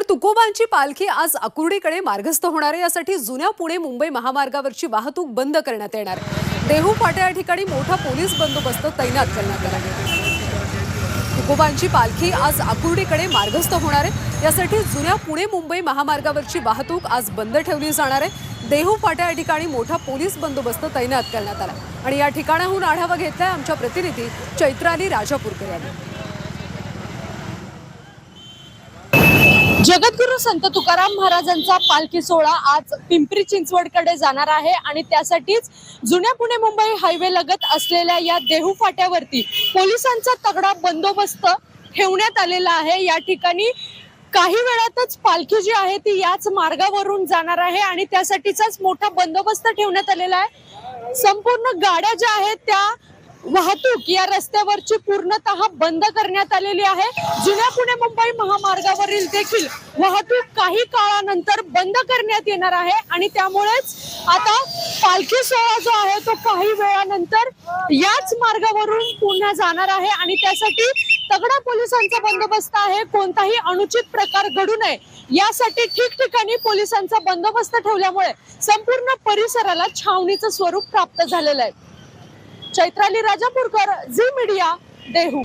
तर तुकोबांची पालखी आज अकुर्डीकडे मार्गस्थ होणार आहे. यासाठी जुन्या पुणे मुंबई महामार्गावरची वाहतूक बंद करण्यात येणार आहे. देहू फाट्या या ठिकाणी मोठा पोलीस बंदोबस्त तैनात करण्यात आला आहे. तुकोबांची पालखी आज आकुर्डीकडे मार्गस्थ होणार आहे. यासाठी जुन्या पुणे मुंबई महामार्गावरची वाहतूक आज बंद ठेवली जाणार आहे. देहू फाट्या या ठिकाणी मोठा पोलीस बंदोबस्त तैनात करण्यात आला आणि या ठिकाणाहून आढावा घेतलाय आमच्या प्रतिनिधी चैत्राली राजापूरकर यांनी. जगद्गुरु संत तुकाराम महाराजांचा पालखी सोहळा आज पिंपरी चिंचवडकडे जाणार आहे आणि त्यासाठीच जुन्या पुणे मुंबई हायवे लगत असलेल्या या देहू फाट्यावरती पोलिसांचा तगडा बंदोबस्त ठेवण्यात आलेला आहे. या ठिकाणी काही वेळातच पालखी जी आहे ती याच मार्गावरून जाणार आहे आणि त्यासाठीचाच मोठा बंदोबस्त ठेवण्यात आलेला आहे. संपूर्ण गाड्या ज्या आहेत त्या वाहतूक या रस्त्यावरची पूर्णतः बंद करण्यात आलेली आहे. जुन्या पुणे मुंबई महामार्गावरील देखील वाहतूक काही काळानंतर बंद करण्यात येणार आहे आणि त्यामुळेच आता पालखी सोहळा जो आहे तो काही वेळानंतर याच मार्गावरून पुन्हा जाणार आहे आणि त्यासाठी तगडा पोलिसांचा बंदोबस्त आहे. कोणताही अनुचित प्रकार घडू नये. यासाठी ठिकठिकाणी पोलिसांचा बंदोबस्त ठेवल्यामुळे संपूर्ण परिसराला छावणीचं स्वरूप प्राप्त झालेलं आहे. Chaitrali Rajapurkar Zee media Dehu.